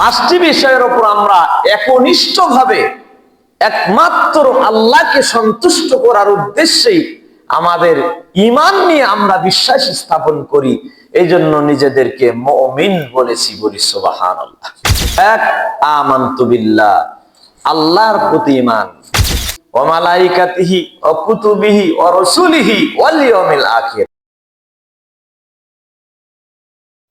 পাঁচটি বিষয়ের উপর আমরা একনিষ্ঠ ভাবে একমাত্র আল্লাহকে সন্তুষ্ট করার উদ্দেশ্যেই আমাদের ইমান নিয়ে আমরা বিশ্বাস স্থাপন করি। এই জন্য নিজেদেরকে মমিন বলেছি বলি সোবাহান এক, আমান্তু বিল্লাহ। আল্লাহর প্রতি ইমান ওমালাইকাতিহি অকুতুবিহি অরসুলিহি ওয়ালিয়মিল আখির।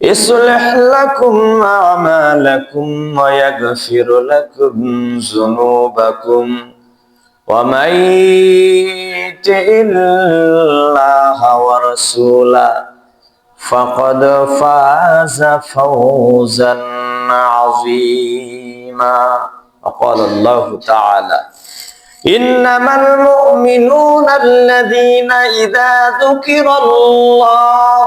يصلح لكم أعمالكم ويغفر لكم ذنوبكم ومن يطع الله ورسوله فقد فاز فوزا عظيما وقال الله تعالى إنما المؤمنون الذين إذا ذكر الله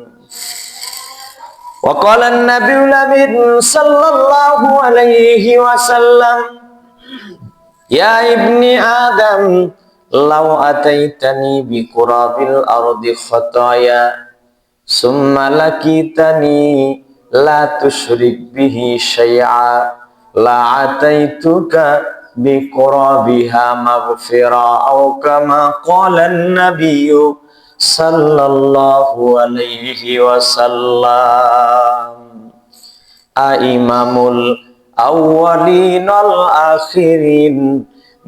وقال النبي الأمين صلى الله عليه وسلم يا ابن آدم لو أتيتني بقراب الأرض خطايا ثم لقيتني لا تشرك به شيئا لأتيتك بقرابها مغفرا أو كما قال النبي সাল্লাল্লাহু আলাইহি ওয়াসাল্লাম। আইমামুল আউয়ালিন আল আখিরিন,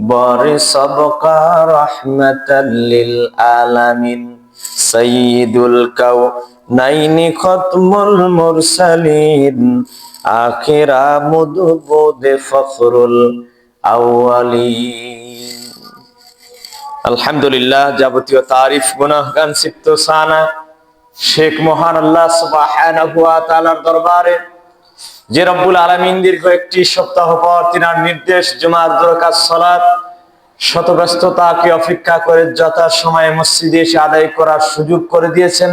বরে সবকা রহমাতাল লিল আলামিন। সাইয়্যিদুল কাও নাইনি খতমুল মুরসালিন। আখিরা মুদবুদে ফখরুল আউয়ালিন। আলহামদুলিল্লাহ, যাবতীয় তারিফ, গুনাহগান সিপ্ত সানা শেখ মহান আল্লাহ তাআলার দরবারে যে রব্বুল আলামিন দীর্ঘ একটি সপ্তাহ পর তিনার নির্দেশ, জুমার দরকার, সালাত, শতব্যস্ততাকে অপেক্ষা করে যথা সময়ে মসজিদে এসে আদায় করার সুযোগ করে দিয়েছেন।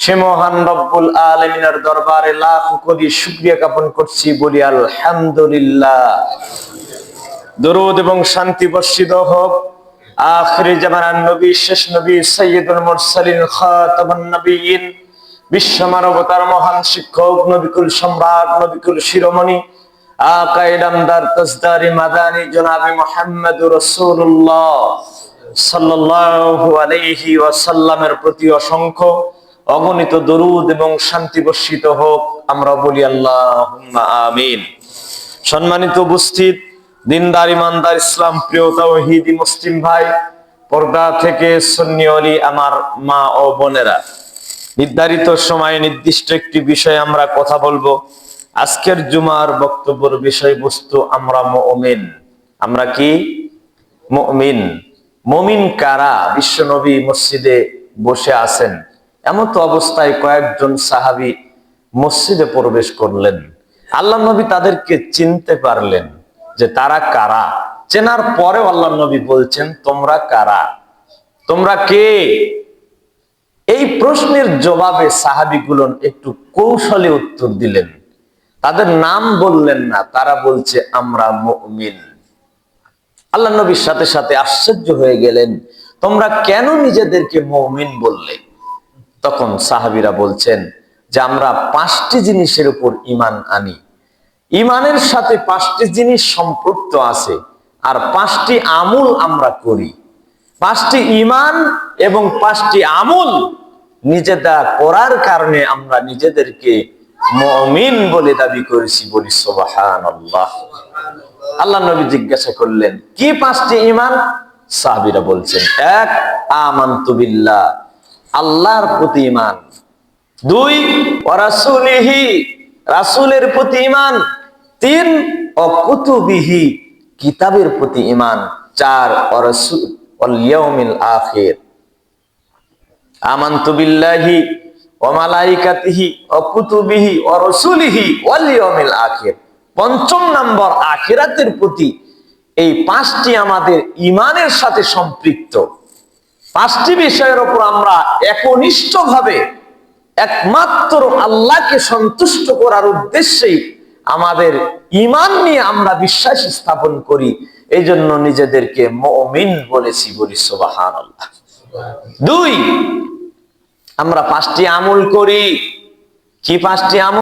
সে মহান রব্বুল আলমিনের দরবারে লাখ কোটি শুক্রিয়া জ্ঞাপন করছি, বলি আলহামদুলিল্লাহ। দরুদ এবং শান্তি বর্ষিত হোক। আখরি জামানার নবী, শেষ নবী সৈয়দুল মুরসালিন, খাতামুন নবীন, বিশ্ব মানবতার মহান শিক্ষক, নবিকুল সম্রাট, নবিকুল শিরোমণি আকায়ে নামদার তাজদারি মাদানি, জনাবে মুহাম্মদুর রাসূলুল্লাহ সাল্লাল্লাহু আলাইহি ওয়াসাল্লামের প্রতি অসংখ্য অগণিত দরুদ এবং শান্তি বর্ষিত হোক, আমরা বলি আল্লাহুম্মা আমিন। সম্মানিত উপস্থিত দিনদার, ইমানদার, ইসলাম, প্রিয় তাওহীদি, মুসলিম ভাই, পর্দা থেকে সন্নি অলি আমার মা ও বোনেরা। নির্ধারিত সময়ে নির্দিষ্ট একটি বিষয়ে আমরা কথা বলব। আজকের জুমার বক্তব্যের বিষয়বস্তু আমরা মুমিন। আমরা কি? মুমিন। মুমিন কারা? বিশ্বনবী মসজিদে বসে আছেন। এমন তো অবস্থায় কয়েকজন সাহাবী মসজিদে প্রবেশ করলেন। আল্লাহ নবী তাদেরকে চিনতে পারলেন। যে তারা কারা? চেনার পরে আল্লাহ নবী বলছেন, তোমরা কারা? তোমরা কে? এই প্রশ্নের জবাবে সাহাবিগুলো একটু কৌশলে উত্তর দিলেন। তাদের নাম বললেন না, তারা বলছে, আমরা মুমিন। আল্লাহ নবীর সাথে সাথে আশ্চর্য হয়ে গেলেন, তোমরা কেন নিজেদেরকে মৌমিন বললে? তখন সাহাবিরা বলছেন, যে আমরা পাঁচটি জিনিসের উপর ইমান আনি। ইমানের সাথে পাঁচটি জিনিস সম্পৃক্ত আছে, আর পাঁচটি আমল আমরা করি। পাঁচটি ইমান এবং পাঁচটি আমল নিজেরা করার কারণে আমরা নিজেদেরকে মমিন বলে দাবি করেছি বলি সোবাহান আল্লাহ নবী জিজ্ঞাসা করলেন, কি পাঁচটি ইমান? সাহাবিরা বলছেন, এক, আমান্তু বিল্লাহ, আল্লাহর প্রতি ইমান দুই ওরাসুলিহি রাসূলের প্রতি ইমান তিন অকুতুবিহি কিতাবের প্রতি ইমান চার অরসুল আখির। আমান্তু বিল্লাহি ওয়া মালাইকাতিহি ওয়া কুতুবিহি ওয়া রাসূলিহি ওয়াল ইয়াউমিল আখির। পঞ্চম নম্বর আখিরাতের প্রতি এই পাঁচটি আমাদের ইমানের সাথে সম্পৃক্ত। পাঁচটি বিষয়ের উপর আমরা একনিষ্ঠভাবে একমাত্র আল্লাহকে সন্তুষ্ট করার উদ্দেশ্যেই আমাদের ইমান নিয়ে আমরা বিশ্বাস স্থাপন করি এই জন্য নিজেদেরকে মমিন বলেছি বলি সোবাহান দুই, আমরা পাঁচটি আমল করি। কি পাঁচটি আমল?